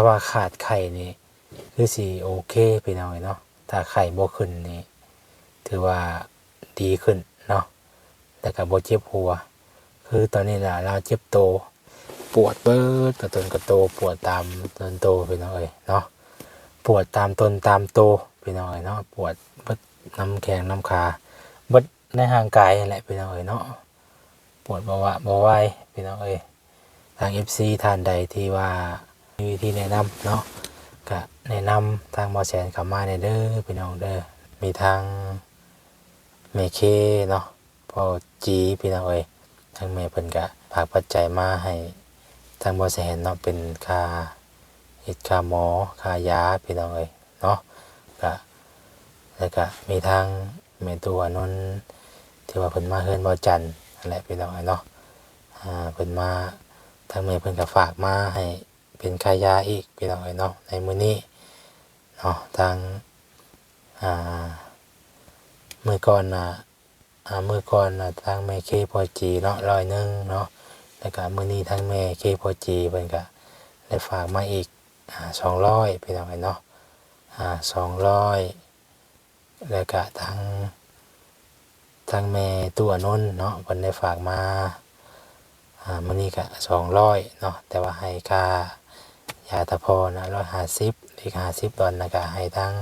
าว่าขาดไข่นี่คือสิโอเคพี่น้องเนาะถ้าไข่บ่ขึ้นนี่ถือว่าดีขึ้นเนาะแต่ก็บ่เจ็บหัว คือตอนนี้ล่ะเราเจ็บโต ปวดเบิดกระต้นกระโตปวดตามต้นโตพี่น้อยเนาะปวดตามต้นตามโตพี่น้อยเนาะปวดเบิดน้ำแข็งน้ำขาเบิดในห่างกายแหละพี่น้อยเนาะปวดบ่วะบ่ไหวพี่น้อยทาง FC ท่านใดที่ว่า มีวิธีแนะนำเนาะก็แนะนำทางหมอแสนเข้ามาในเด้อพี่น้องเด้อมีทางเมเคเนาะพอจีพี่น้องเอ้ยทางแม่เพิ่นก็ฝากปัจจัยมาให้ทางบ่แสนเนาะเป็นค่าเฮ็ดค่าหมอค่ายาพี่น้องเอ้ยเนาะก็แล้วก็มีทางแม่ตัวนนที่ว่าเพิ่นมาเฮือนบ่จันนั่นแหละพี่น้องเอ้ยเนาะอ่าเพิ่นมาทางแม่เพิ่นก็ฝากมาให้ เป็นค่ายาอีกพี่น้องเอ้ยเนาะในมื้อนี้เนาะทางอ่ามือก่อนน่ะอ่ามือก่อนนะทางแม่เคพอจีเนาะร้อยหนึ่งเนาะแล้วก็มือนี้ทางแม่เคพอจีเพิ่นก็ได้ฝากมาอีกอ่าสองร้อยพี่น้องเนาะอ่าสองร้อยแล้วก็ทางทางแม่ตัวนนท์เนาะเพิ่นได้ฝากมาอ่ามือนี้ก็สองร้อยเนาะแต่ว่าให้ค่า ยาตะพอนะร้อยห้าสิบอีกห้าสิบตอนนะก็ให้ทาง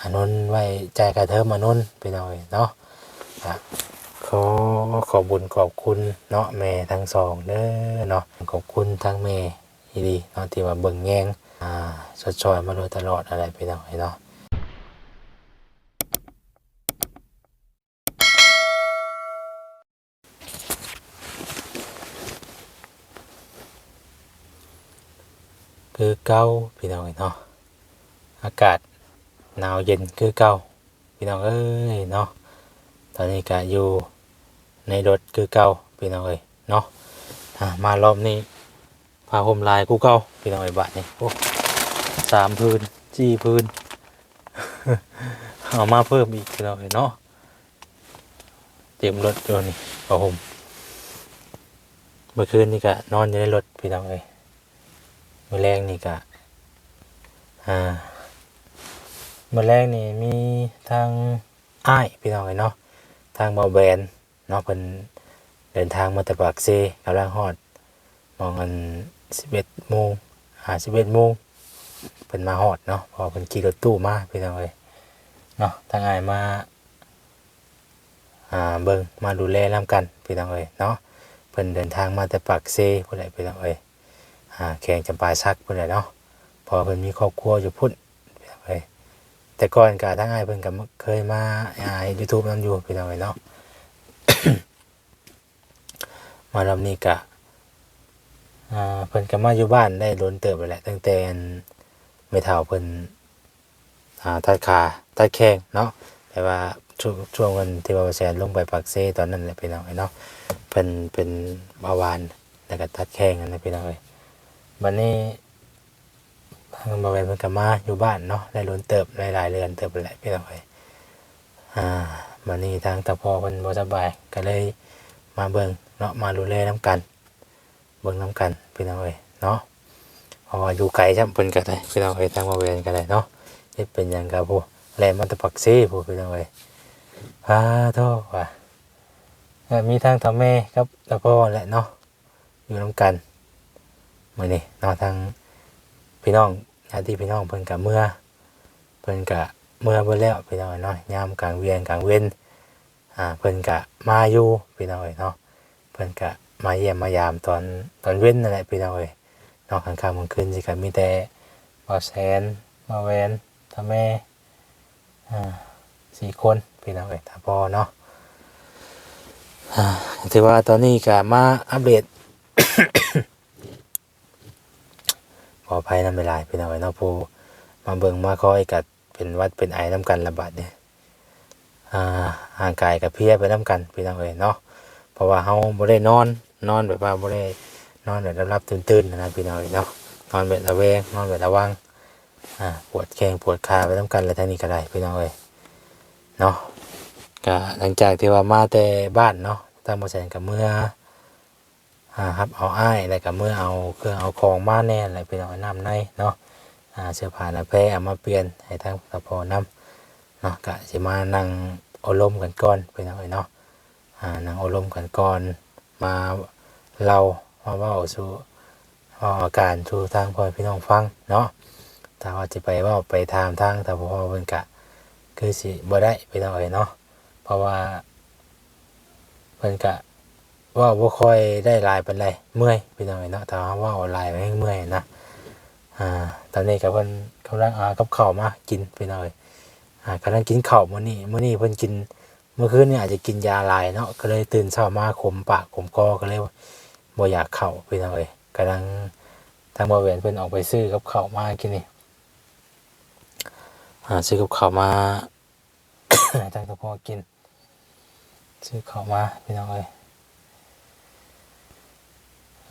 อานนไว้ใจกระเทิมอานนไปหน่อยเนาะครับขอขอบุญขอบคุณเนาะแม่ทั้งสองเด้อเนาะขอบคุณทั้งแม่ดีเนาะที่ว่าเบิ่งแยงอ่าสดชอยมาโดยตลอดอะไรไปหน่อยเนาะ คือเก้าพี่น้องเนาะอากาศหนาวเย็นคือเก้าพี่น้องเอ้ยเนาะตอนนี้ก็อยู่ในรถคือเก่าพี่น้องเอ้ยเนาะมารอบนี้พาห่มลายกูเก่าพี่น้องเอ้ยบาทนี่โอ้สามพื้นจี้พื้นเอามาเพิ่มอีกพี่น้องเอ้ยเนาะเตรียมรถอยู่นี่พาห่มเมื่อคืนนี่ก็นอนอยู่ในรถพี่น้องเอ้ย มื่อแรงนี่ก็อ่าเมื่อแรกนี่มีทางอ้ายพี่น้องเอ้เนาะทางเบาแบนเนาะเพิ่นเดินทางมาแต่ปากเซกำลังฮอดมองกัน11โมงหา11โมงเพิ่นมาฮอดเนาะเพอเพิ่นขี่รถตู้มาพี่น้องเอ้ยเนาะทางอ้ายมาอ่าเบิ่งมาดูแลนํกันพี่น้องเอ้ยเนาะเพิ่นเดินทางมาแต่ปากเซพุ่นแหละพี่น้องเอ้ย แข่งจำปาซักพุ่นแหละเนาะพอเพิ่นมีครอบครัวอยู่พุ่นพี่น้องเอ้ยแต่ก่อนกะทั้งไอ้เพิ่นก็เคยมาอ่ายูทูบนั่นอยู่พี่น้องเอ้ยเนาะมารอบนี้กะเพิ่นก็มาอยู่บ้านได้ล้นเติบไปแหละตั้งแต่ไม่เท่าเพิ่นอ่าตัดขาตัดแข้งเนาะแต่ว่าช่วงช่วงวันที่ว่าแซนลงไปปักเซตอนนั้นแหละพี่น้องเอ้ยเนาะเพิ่นเป็นเบาหวานแล้วก็ตัดแข้งนั่นะพี่น้องเอ้ย บัดนี้ทางบริเวณเพิ่นก็มาอยู่บ้านเนาะได้ล้นเติบหลายๆเรือนเติบไปแหละพี่น้องเอ้ยอ่ามานี่ทางตะพอเพิ่นบ่สบายก็เลยมาเบิ่งเนาะมาดูแลน้ำกัน เบิ่งน้ำกันพี่น้องเอ้ยเนาะเพราะว่าอยู่ไกลจังเพิ่นก็ได้พี่น้องเอ้ยทางบริเวณก็ได้เนาะเฮ็ดเป็นหยังกับผู้แลมันตะปักซีผู้พี่น้องเอ้ยพาโทษว่ามีทางทำแม่กับตะพอแหละเนาะอยู่น้ำกัน มื้อนี้เนาะทางพี่น้องญาติพี่น้องเพิ่นกับเมื่อเพิ่นกะเมื่อเบิ่แล้วพี่น้องเนาะยามกลางเวียนกลางเว้นอ่าเพิ่นกะมาอยู่พี่น้องเนาะเพิ่นกะมาเยี่ยมมายามตอนตอนเว้นนั่นแหละพี่น้องเอ้ยนอกกลางค่ำกลางคืนสิก็มีแต่บ่แสนบ่แวนทาแม่อ่าสี่คนพี่น้องเอ้ยถ้าพอเนาะอ่าถือว่าตอนนี้ก็มาอัปเดต ข ออภัยน้ำเวลาพี่น้องไว้เนาะผู้มาเบิ่งมาคอยกับเป็นวัดเป็นไอ้น้ำกันระบาดเนี่ยอ่าห่างกายกับเพียไปน้ำกันพี่น้องเอ้ยเนาะเพราะว่าเฮาบ่ได้นอนนอนแบบว่าบ่ได้นอนแบบรับๆตื่นๆนะพี่น้องเอ้ยเนาะนอนแบบระแวงนอนแบบระวังอ่าปวดแข้งปวดขาไปน้ำกันอะไรทั้งนี้ก็ได้พี่น้องเอ้ยเนาะก็หลังจากที่ว่ามาแต่บ้านเนาะทางบ่แสนกับเมื่อ อ่าครับเอาอ้ายแล้วก็เมื่อเอาเครื่องเอาของมาแน่อะไรไปเอาน้ำในเนาะอ่าเสื้อผ้าหน้าแพรเอามาเปลี่ยนให้ทางตะพอน้ำเนาะก็สิมานั่งอบรมณ์กันก่อนไปหน่อยเนาะอ่านั่งอบรมณ์กันก่อนมาเรามาว้าสู่ว้าอาการสู่ทางพ่อพี่น้องฟังเนาะถ้าว่าจะไปว่าไปถามทางตะพอเพิ่นก็คือสิบ่ได้ไปหน่อยเนาะเพราะว่าเพิ่นก็ ว่าบ่ค่อยได้ลายเปานใดเมื่อยพี่น้องเอ้ยเนาะถ้าว่าเอาลายไปให้เมื่อยนะอ่าตอนนี้ก็เพิ่นกำลังเอากับข้าวมากินพี่น้องเอ้ยอ่ากำลังกินข้าวมื้อนี้มื้อนี้เพิ่นกินเมื่อคืนนี่อาจจะกินยาลายเนาะก็เลยตื่นเช้ามาขมปากขมคอก็เลยบ่อยากเข้าพี่น้องเอ้ยกำลังทางบ่แหวนเพิ่นออกไปซื้อกับข้าวมากินนี่อ่าซื้อกับข้าวมาให้ทางตะพอกินซื้อข้าวมาพี่น้องเอ้ย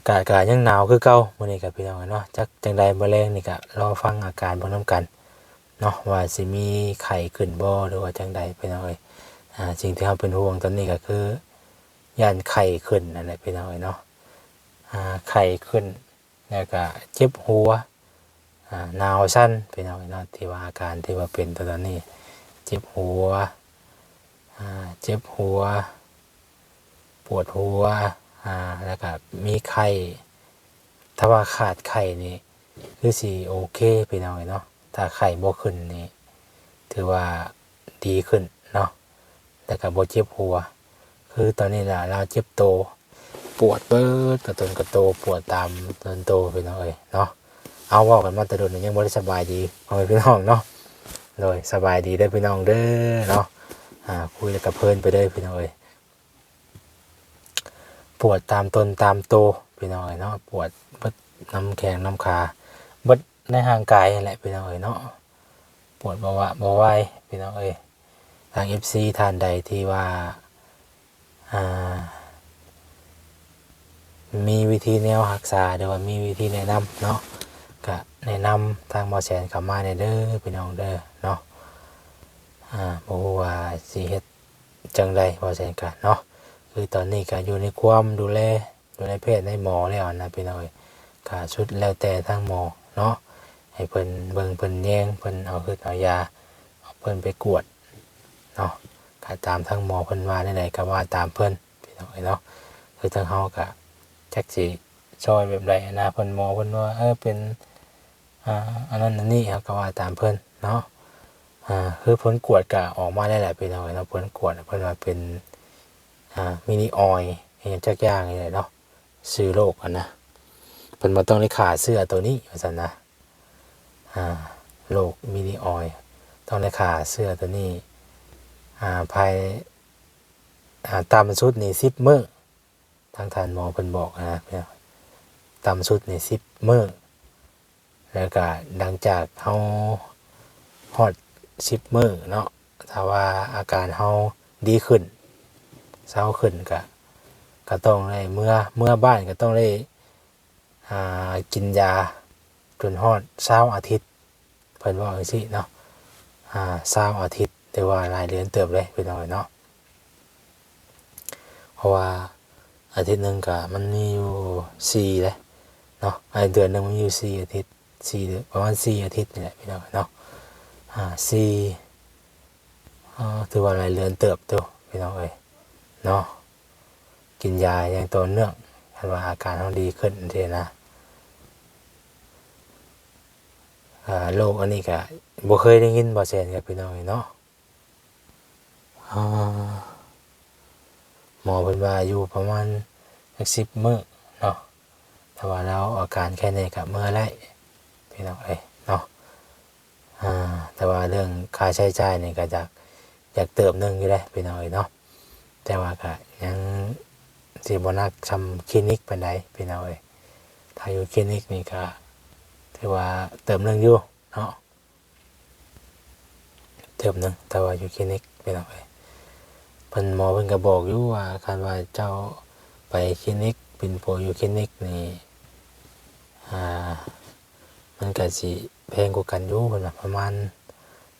กาศก็ยังหนาวคือเก่ามื้อนี้ก็พี่น้องเนาะจักจังใดบ่แรงนี่ก็รอฟังอาการเบิ่งนํกันเนาะว่าสิมีไข้ขึ้นบ่หรือว่าจังใดพี่น้องเอ้ยอ่าสิ่งที่เราเป็นห่วงตอนนี้ก็คือย่านไข้ขึ้นนั่นแหละพี่น้องเอ้ยเนาะอ่าไข้ขึ้นแล้วก็เจ็บหัวอ่าหนาวสั่นพี่น้องเอ้ยเนาะที่ว่าอาการที่ว่าเป็นตอนนี้ เจ็บหัวอ่าเจ็บหัว ปวดหัว อ่าแล้วก็มีไข้ถ้าว่าขาดไข่นี่คือสิโอเคไปหน่อยเนาะถ้าไข่บ่ขึ้นนี่ถือว่าดีขึ้นเนาะแต่ก็บ่เจ็บหัว คือตอนนี้ล่ะเราเจ็บโต ปวดเบิดกระตุนกระโตปวดตามต้นโตไปหน่อยเนาะเอาว่ากันมาต่โดนยังบ่ได้สบายดีเอาไปพี่น้องเนาะโดยสบายดีได้พี่น้องเด้อเนาะอ่าคุยแล้วก็เพลินไปเด้อพี่น้องเอ้ย ปวดตามตนตามโตวพี่น้องเอ๋ยเนาะปวดบดน้ำแข็งน้ำขาบดในห่างกายแหละพี่น้องเอ๋ยเนาะปวดเบาวะเบาไหวพี่น้องเอ๋ยทางเอฟซีท่านใดที่ว่าอ่ามีวิธีแนวรักษาหรือว่ามีวิธีแนะนำเนาะก็แนะนำทางหมอแสนเข้ามาในเด้อพี่น้องเด้อเนาะอ่าบ่รู้ว่าสิเฮ็ดจังใดหมอแสนกันเนาะ คือตอนนี้ก็อยู่ในความดูแลดูแลเพศในหมอแล้วนะพี่น้อยก็ชุดแล้วแต่ทางหมอเนาะให้เพิ่นเบิ่งเพิ่นแยงเพิ่นเอาคือเอายาเอาเพิ่นไปกวดเนาะก็ตามทางหมอเพิ่นว่าได้ใดก็ว่าตามเพิ่นพี่น้อยเนาะคือทางเฮาก็จักสิช่วยแบบใดนะเพิ่นหมอเพิ่นว่าเออเป็นอ่าอันนั้นอันนี้ครับก็ว่าตามเพิ่นเนาะอ่าคือผลกวดก็ออกมาได้แหละพี่น้อยเนาะผลกวดเพิ่นว่าเป็น อ่ามินิออยเห็นจักอย่างนี่แหละเนาะซื้อโลกอันนะเพิ่นบ่ต้องได้ขาเสื้อตัวนี้ว่าซั่นนะอ่าโลกมินิออยต้องได้ขาเสื้อตัวนี้อ่าภายอ่าตามสุดนี่10มื้อทางท่านหมอเพิ่นบอกนะพี่น้องตามสุดนี่10มื้อแล้วก็หลังจากเฮาฮอด10มื้อเนาะถ้าว่าอาการเฮาดีขึ้น เศร้าขึ้นก็ก็ต้องได้เมื่อเมื่อบ้านก็ต้องได้อ่ากินยาจนฮอดเช้าอาทิตย์เพิ่นว่าจังซี่เนาะอ่าเช้าอาทิตย์แต่ว่าหลายเดือนเติบเลยพี่น้องเนาะเพราะว่าอาทิตย์หนึ่งก็มันมีอยู่สี่เลยเนาะไอเดือนหนึ่งมันมีอยู่สี่อาทิตย์สี่เดือนประมาณสี่อาทิตย์นี่แหละพี่น้องเนาะอ่าสี่ถือว่าหลายเดือนเติบตัวพี่น้องเอ้ย เนาะกินยาอย่างต่อเนื่องคันว่าอาการเขาดีขึ้นเทนะโรคอันนี้ก็บ่เคยได้ยินบ่แซนกับพี่น้องเนาะหมอเพิ่นว่าอยู่ประมาณสักสิบมื้อเนาะแต่ว่าเราอาการแค่นี้ก็เมื่อไรพี่น้องเอ้ยเนาะแต่ว่าเรื่องค่าใช้จ่ายนี่ก็จะอยากเติมหนึงอยู่เลยพี่น้องเอ้ยเนาะ แต่ว่าก็ยังสิบนักทำคลินิกเป็นไดพี่น้องเอ้ยถ้าอยู่คลินิกนี่ก็ถือว่าเติมหนึ่งอยู่เนาะเติมหนึ่งแต่ว่าอยู่คลินิกพี่น้องเอ้ยเพิ่นหมอเพิ่นก็บอกอยู่ว่าการว่าเจ้าไปคลินิกเป็นโปรอยู่คลินิกนี่อ่ามันก็สิแพงกว่ากันอยู่เพิ่นว่าประมาณ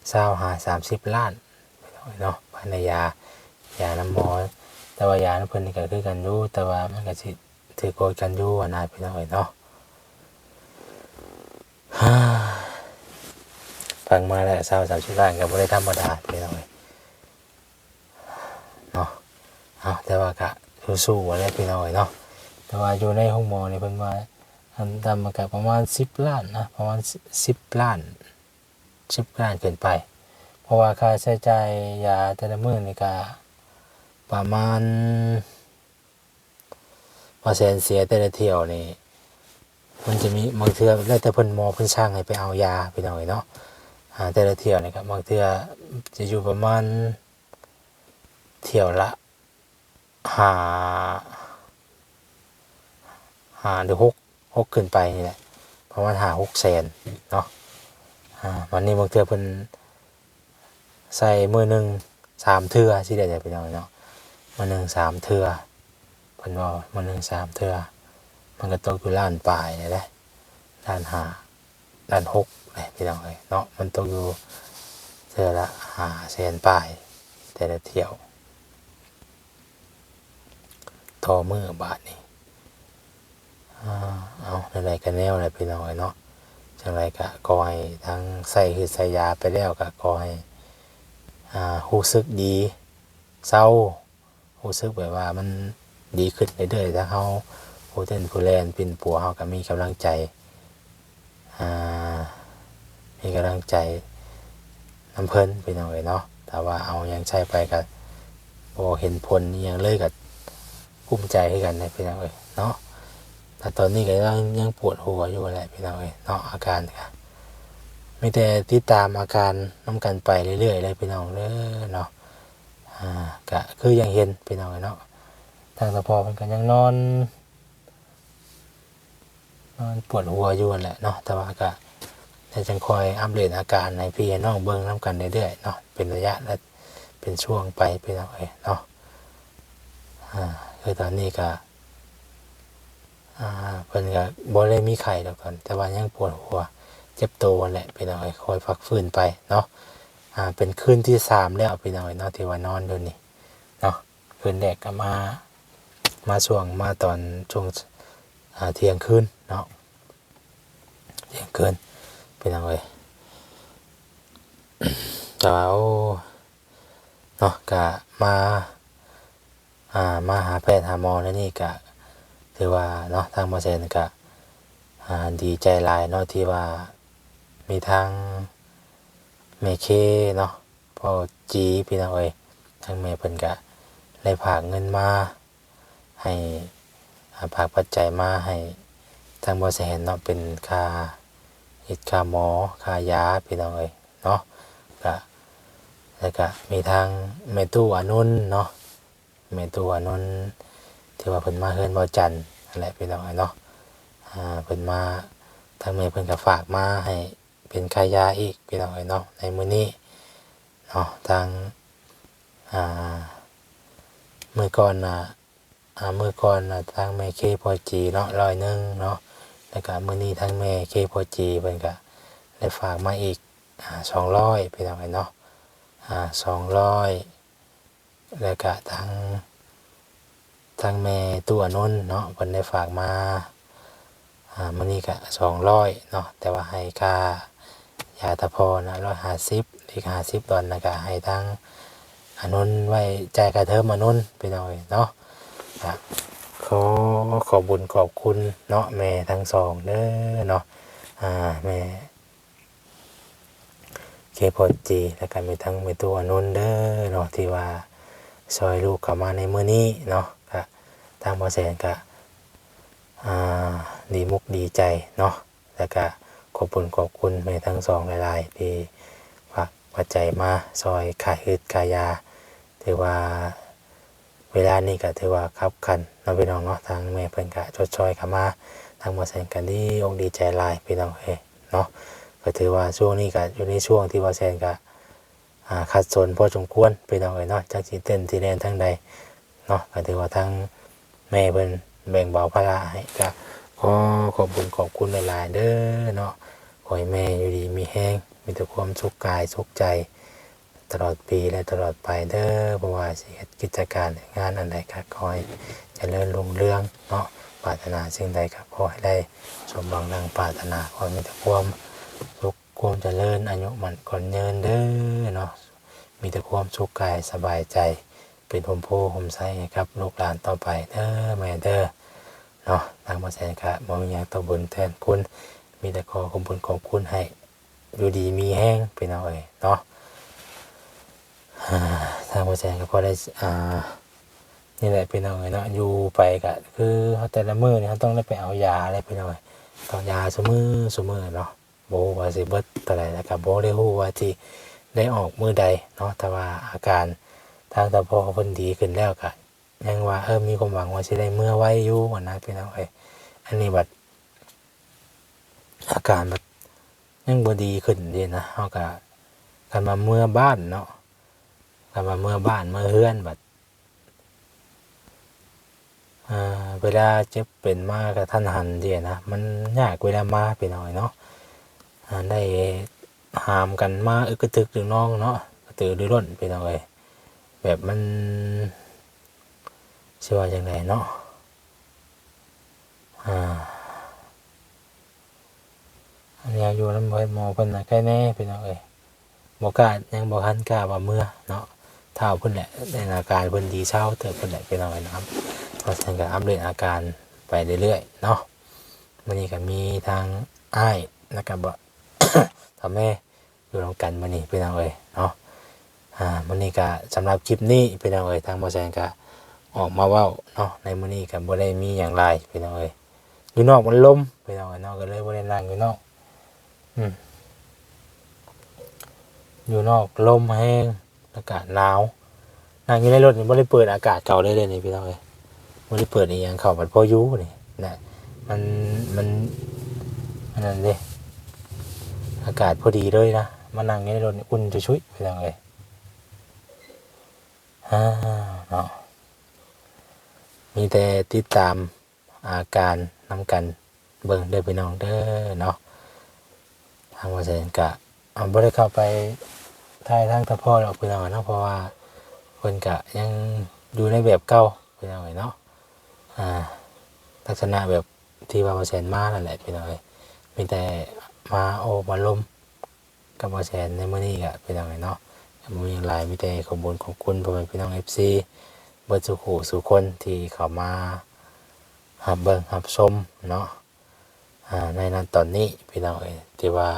20 5 30ล้านพี่น้องเอ้ยเนาะภายในยา ยาน้ำหมอ แต่ว่ายาน้ำเพิ่นนี่ก็คือกันอยู่แต่ว่ามันก็สิถือโกดกันอยู่อนะพี่น้องเอ้ยเนาะฟังมาแล้วสาวสาวชื่อร่างกับบริธรรมดาพี่น้องเอ้ยเนาะเอาแต่ว่ากะสู้ๆอะไรพี่น้องเอ้ยเนาะแต่ว่าอยู่ในห้องหมอนี่เพิ่นว่าอันทำมากับประมาณสิบล้านนะประมาณสิบล้านสิบล้านเกินไป เพราะว่าค่าใช้จ่ายยาแต่ละมื้อนี่ก็ ประมาณพอแสนเสียแต่ละเที่ยวนี่มันจะมีบางเทื่อแล้วแต่เพิ่นหมอเพิ่นช่างให้ไปเอายาไปหน่อยเนาะอ่าแต่ละเที่ยวนี่ครับบางเทื่อจะอยู่ประมาณเที่ยวละหาหาหรือหกหกขึ้นไปนี่แหละประมาณหาหกแสนเนาะอ่าวันนี้บางเทื่อเพิ่นใส่มือหนึ่งสามเทื่อสิได้ไปหน่อยเนาะ มือหนึ่งสามเทื่อเพิ่นว่ามือหนึ่งสามเทื่อมันก็ตกอยู่ล้านปลายเลยนะล้านหาล้านหกเลยพี่น้องเลยเนาะมันตกอยู่เทือละหาแสนปลายแต่ละเที่ยวต่อมือบาทนี่เอาอะไรกันแนวอะไรพี่น้องเลยเนาะจังไรก็กอให้ทั้งใส่คือใส่ยาไปแล้วก็กอให้อ่าหูซึกดี เศร้า หูซึกแบบว่ามันดีขึ้นเรื่อยๆถ้าเขาผู้เต้นผู้แลนเป็นปัวเฮาก็มีกำลังใจอ่ามีกำลังใจน้ำเพลินไปหน่อยเนาะแต่ว่าเอายังใช้ไปก็บ่เห็นผลยังเลยก็ภูมิใจให้กันนะพี่น้องเอ้ยเนาะแต่ตอนนี้ก็ยังยังปวดหัวอยู่แหละพี่น้องเอ้ยเนาะอาการก็ไม่แต่ติดตามอาการน้ำกันไปเรื่อยๆเลยพี่น้องเด้อเนาะ อ่าก็คือยังเห็นพี่น้องเอ้ยเนาะทางสะพอมันก็ยังนอนมันปวดหัวอยู่นั่นแหละเนาะแต่ว่าก็จะจังคอยอัปเดตอาการในพี่น้องเบิ้งน้ำกันเรื่อยๆเนาะเป็นระยะและเป็นช่วงไปไปเนาะเนาะอ่าคือตอนนี้ก็อ่าเพิ่นก็บ่ได้มีไข้ดอกตอนแต่ว่ายังปวดหัวเจ็บตัวแหละพี่น้องเอ้ยคอยพักฟื้นไปเนาะ อ่าเป็นคืนที่สามแล้วพี่น้องเอ้ยเนาะที่ว่านอนอยู่นี่เนาะคืนแรกก็มามาช่วงมาตอนช่วงอ่าเที่ยงคืนเนาะเที่ยงคืนเป็นยังไงแต่ว่าเนาะกะมาอ่ามาหาแพทย์หาหมอแล้วนี่กะถือว่าเนาะทางหมอเซนกะอ่าดีใจหลายเนาะที่ว่ามีทาง เมเคเนาะพอจีพี่น้องเอ้ยทางแม่เพิ่นกะได้ผากเงินมา ให้อาภาคปัจจัยมาให้ทางบริษัทเนาะเป็นค่าเฮ็ดค่าหมอค่ายาพี่น้องเอ้ยเนาะก็แล้วก็มีทางเมตู้อนุนเนาะเมตู้อนุนที่ว่าเพิ่นมาเฮือนบ่จันทร์นั่นแหละพี่น้องเอ้ยเนาะอ่าเพิ่นมาทางเมเพิ่นก็ฝากมาให้ เป็นค่ายาอีกพี่น้องเอ้ยเนาะในมื้อนี้เนาะทางอ่ามือก่อนน่ะอ่ามือก่อนน่ะทางแม่เคพอจีเนาะร้อยหนึ่งเนาะแล้วก็มื้อนี้ทางแม่เคพอจีเพิ่นก็ได้ฝากมาอีกอ่าสองร้อยพี่น้องเนาะอ่าสองร้อยแล้วก็ทางทางแม่ตัวนนท์เนาะเพิ่นได้ฝากมาอ่ามื้อนี้ก็สองร้อยเนาะแต่ว่าให้ค่า ยาตะพอนะร้อยห้าสิบอีกห้าสิบดอนนะก็ให้ทางอานนไว้ใจ่ายค่าเทอมอานนท์พี่องเนาะครับขอขอบุญขอบคุณเนาะแม่ทั้งสองเด้อเนาะอ่าแม่เคพอจีแล้วก็มีทั้งเมตัวอนุนเด้อเนาะที่ว่าซอยลูกเข้ามาในมื้อนี้เนาะก็ทางบ่แสนก็อ่าดีมุกดีใจเนาะแล้วก็ ขอบคุณขอบคุณแม่ทั้งสองหลายๆที่ฝากปัจจัยมาซอยขายฮึดขายา ถือว่าเวลานี้ก็ถือว่าคับคันเนาะพี่น้องเนาะทางแม่เพิ่นก็ชดช่อยขามาทางบ่แซนกันดีอกดีใจลายพี่น้องเอ้เนาะก็ถือว่าช่วงนี้ก็อยู่ในช่วงที่บ่แซนก็อ่าขัดสนพอสมควรพี่น้องเอ้เนาะจักสิเต้นสิแล่นทางใดเนาะก็ถือว่าทางแม่เพิ่นแบ่งเบาภาระให้ก็ขอขอบคุญขอบคุณหลายๆเด้อเนาะ อให้แม่อยู่ดีมีแห้ง มีแต่ความสุขกายสุขใจ ตลอดปีและตลอดไปเด้อเพราะว่าสิเฮ็ดกิจการงานอันใดก็ขอให้เจริญรุ่งเรืองเนาะปรารถนาสิ่งใดก็ขอให้ได้สมหวังดังปรารถนาขอมีแต่ความสุขความเจริญอายุมันก่อนเนินเด้อเนาะมีแต่ความสุขกายสบายใจ เป็นผมโพผมไส้ครับลูกหลานต่อไปเด้อแม่เด้อเนาะทางมาแสนค่ะบ่มีหยังต่อบุญแทนคุณ มีแต่ขอขอบคุณขอบคุณให้อยู่ดีมีแห้งพี่น้องเอ้ยเนาะทางมาแสนก็พอได้อ่านี่แหละพี่น้องเอ้ยเนาะอยู่ไปก็คือเขาแต่ละมือเนี่ยเขาต้องได้ไปเอายาอะไรพี่น้องเอ้ยต้องยาสมือสมือเนาะโบว่าสิเบิดเท่าไรแล้วก็บ่ได้ฮู้ว่าที่ได้ออกมือใดเนาะแต่ว่าอาการทางตาพ่อเพิ่นดีขึ้นแล้วก็ยังว่าเออมีความหวังว่าสิได้เมื่อไว้อยู่ว่านะพี่น้องเอ้ยอันนี้บัด อาการแบัดยังบดีขึ้นดีนะเฮาก็กันมาเมื่อบ้านเนาะกันมาเมื่อบ้านเมื่อเฮือนแบัดอ่าเวลาเจ็บเป็นมากกับท่านหันเดียนะมันยากเวลามาไปหน่อยเนาะได้หามกันมาอึกระตึกหรือน้องเนาะกระตือรือร้นไปหน่อยแบบมันชื่อว่าอย่างไรเนาะอ่า อันนี้อยู่น้ำเพิ่นหมอเพิ่นนะแค่แน่ไปหน่อยบอกกล้ายังบอกทันกล้าว่าเมื่อเนาะเท่าเพิ่นแหละในอาการเพิ่นดีเช้าเถอะเพิ่นแหละไปหน่อยนะครับเพราะฉะนั้นก็อัปเดตอาการไปเรื่อยๆเนาะวันนี้ก็มีทางอ้ายแล้วก็บ่ทำแม่อยู่ร่วมกันวันนี้พี่น้องเอ้ยเนาะอ่าวันนี้ก็สำหรับคลิปนี้พี่น้องเอ้ยทางบอแซนก็ออกมาเว้าเนาะในมื้อนี้ก็บ่ได้มีอย่างไรพี่น้องเอ้ยอยู่นอกมันลมพี่น้องเอ้ยเนาะก็เลยบ่ได้นั่งอยู่นอก อยู่นอกลมแห้งอากาศหนาวนั่งอยู่ในรถนี่บ่ได้เปิดอากาศเก่าเลยเลยนี่พี่น้องเอ้ยไม่ได้เปิดอีหยังเข้ามันพออยูนี่นะมันมันอันนั้นเลยอากาศพอดีเลยนะมานั่งอยู่ในรถนี่อุ่นจะชุยไปยังเลยฮ่าเนาะมีแต่ติดตามอาการนำกันเบิ่งเด้อพี่น้องเด้อเนาะ ทางว่าเซนกะเอาบ่ได้เข้าไปถ่ายทางตะพ่อหรอกพี่น้องเนาะเพราะว่าเพิ่นกะยังอยู่ในแบบเก่าพี่น้องเนาะอ่าลักษณะแบบที่ว่าบอแซนมานั่นแหละพี่น้อยมีแต่มาโอบมาลมกับบอแซนในมื้อนี้ก็พี่น้อยเนาะมีอย่างไรมีแต่ขอบคุญขอบคุณพ่อแม่พี่น้องเอฟซีเบิร์สุขูสุคนที่เข้ามาหับเบิ่งหับชมเนาะ ในนั้นตอนนี้พี่น้องเอ้ยที่ว่า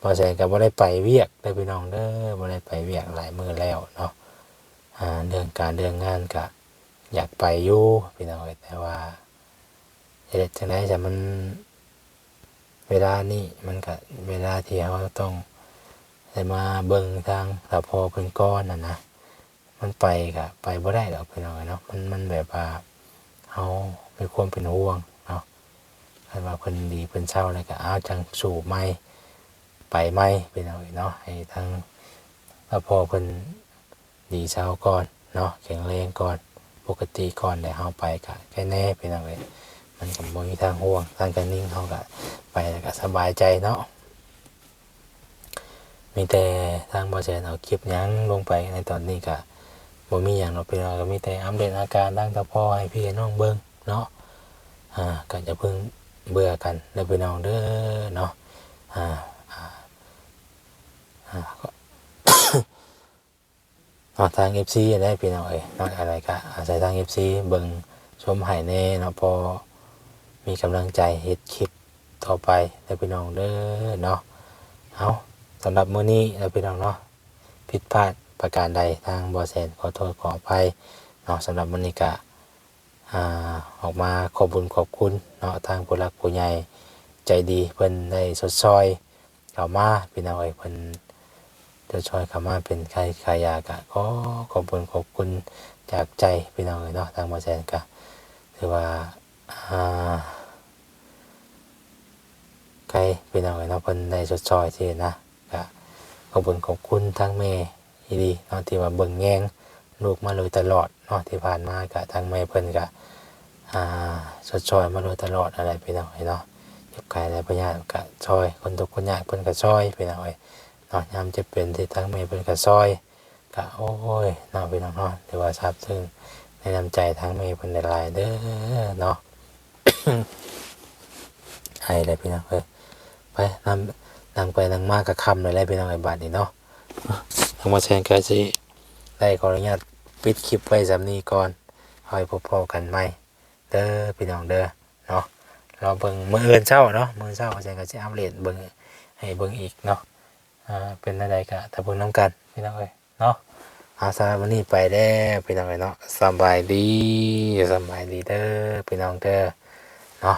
บอแซนก็บ่ได้ไปเวียกได้พี่น้องเด้อบ่ได้ไปเวียกหลายมื้อแล้วเนาะอ่าเรื่องการเรื่องงานก็อยากไปอยู่พี่น้องเอ้ยแต่ว่าเฮ็ดจังได๋จะมันเวลานี้มันก็เวลาที่เราต้องได้มาเบิ่งทางสะพอเพิ่นก้อนน่ะนะมันไปก็ไปบ่ได้ดอกพี่น้องเอ้ยเนาะมันมันแบบว่าเฮามีความเป็นห่วง คันว่าเพิ่นดีเพิ่นเศร้าแล้วก็เอาจังสู่ใหม่ไปใหม่พี่น้องเอ้ยเนาะให้ทางสะพอเพิ่นดีเศร้าก่อนเนาะแข็งแรงก่อนปกติก่อนได้เฮาไปก็แค่แน่พี่น้องเอ้ยมันก็บ่มีทางห่วงทางการนิ่งเฮาก็ไปแล้วก็สบายใจเนาะมีแต่ทางบ่แซนเอาคลิปยังลงไปในตอนนี้ก็บ่มีหยังเนาะพี่น้องก็มีแต่อัปเดตอาการดังตะพอให้พี่น้องเบิ่งเนาะอ่าก็จะเพิ่ง เบื่อกันเด้อพี่น้องเด้อเนาะอ่าอ่าอ่าก็เนาะทาง FC ได้พี่น้องเอ้ยนาะอะไรก็อาศัยทาง FC เบิ่งชมให้แน่เนาะพอมีกำลังใจเฮ็ดคลิปต่อไปได้พี่น้องเด้อเนาะเอาสำหรับมื้อนี้ได้พี่น้องเนาะผิดพลาดประการใดทางบ่แสนขอโทษขออภัยเนาะสำหรับมื้อนี้ก็ อออกมาขอบุญขอบคุณเนาะทางผู้หลักผู้ใหญ่ใจดีเพิ่นได้สดซอยเข้ามาพี่น้องเอ้ยเพิ่นจะช่วยเข้ามาเป็นใครใครอยากก็ขอบคุณขอบคุณจากใจพี่น้องเลยเนาะทางมาแซนก็ถือว่าอ่าใครพี่น้องเลยเนาะเพิ่นได้สดซอยที่นะก็ขอบคุณขอบคุณทั้งแม่ดีเนาะที่ว่าเบิ่งแยงลูกมาเลยตลอด เนาะที่ผ่านมาก็ทางแม่เพิ่นก็อ่าสดซอยมาเลยตลอดอะไรพี่น้องเลยเนาะเก็บไก่อะไรพญาติก็ซอย คนทุกคนยากเพิ่นก็ซอยพี่น้องเลยเนาะยามจะเป็นที่ทั้งเมย์เป็นกะซอยกะโอ้ยเนาะพี่น้องเนาะถือว่าซาบซึ้งในน้ำใจทั้งเมย์เป็นหลายเด้อเนาะไอ้เลยพี่น้องเอ้ยไปนำนำไปนำมากกับคำเลยเลยพี่น้องไอ้บาทนี่เนาะทางมาแชร์กันสิได้ขออนุญาต ปิดคลิปไว้สำนี้ก่อนคอยพบพอกันใหม่ เด้อพี่น้องเด้อเนาะเราเบิ่งมือเอื่นเช้าเนาะมือเช้าอาจารย์ก็จะอัปเดตเบิ่งให้เบิ่งอีกเนาะอ่าเป็นอะไรกะถ้าเบิ่งน้ำกันพี่น้องเอ้ยเนาะอาสำหรับวันนี้ไปแล้วพี่น้องเอ้ยเนาะสบายดีสบายดีเด้อพี่น้องเด้อเนาะ